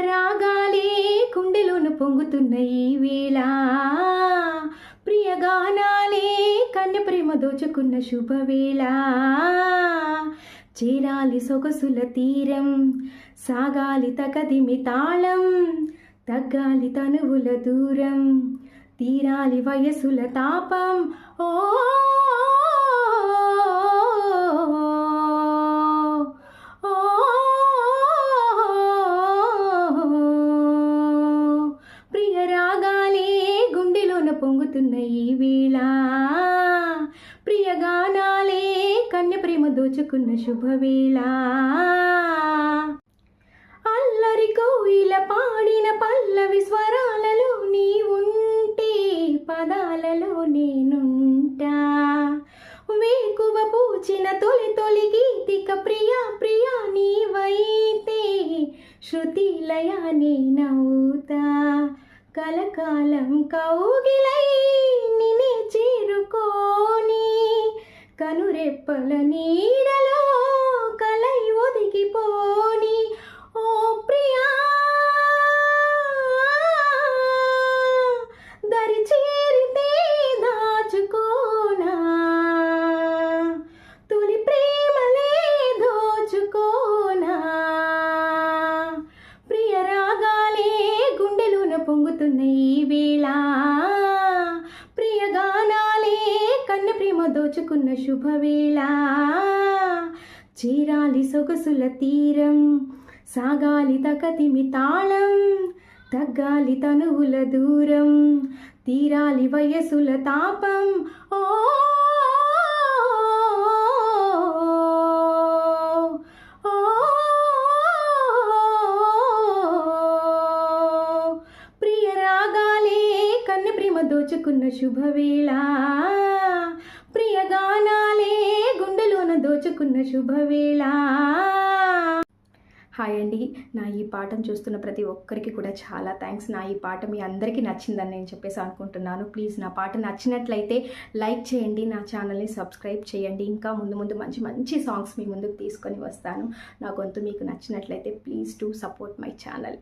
రాగాలే కుండెలోను పొంగుతున్న ఈ వేళ. ప్రియగానాలే కన్య ప్రేమ దోచుకున్న శుభవేళ. చేరాలి సొగసుల తీరం సాగాలి తకదిమి తాళం తగ్గాలి తనువుల దూరం. తీరాలి వయసుల తాపం ఓ పొంగుతున్న ఈ వీళ. ప్రియగానాలే కన్య ప్రేమ దోచుకున్న శుభవేళ. అల్లరి కోయిల పాడిన పల్లవి స్వరాలలో నీ ఉంటే పదాలలో నేనుంటా. వేకువ పూచిన తొలి తొలి గీతిక ప్రియా ప్రియా నీవైతే శృతి లయ నేనవుతా. కలకాలం కౌగిలై నిని చేరుకోని కనురెప్పల నీ పొంగుతున్న ఈ వేళ. ప్రియగానాలే కన్న ప్రేమ దోచుకున్న శుభవేళ. చీరాలి సొగసుల తీరం సాగాలి తకతిమి తాళం తగ్గాలి తనువుల దూరం తీరాలి వయసుల తాపం. ఓ దోచుకున్న శుభవేళ. ప్రియగానాలే గుండెలోన దోచుకున్న శుభవేళ. హాయ్ అండి. నా ఈ పాటను చూస్తున్న ప్రతి ఒక్కరికి కూడా చాలా థ్యాంక్స్ నా ఈ పాట మీ అందరికీ నచ్చిందని నేను చెప్పేసి అనుకుంటున్నాను. ప్లీజ్ నా పాట నచ్చినట్లయితే లైక్ చేయండి నా ఛానల్ని సబ్స్క్రైబ్ చేయండి. ఇంకా ముందు ముందు మంచి మంచి సాంగ్స్ మీ ముందుకు తీసుకొని వస్తాను. నా గొంతు మీకు నచ్చినట్లయితే please to support my channel.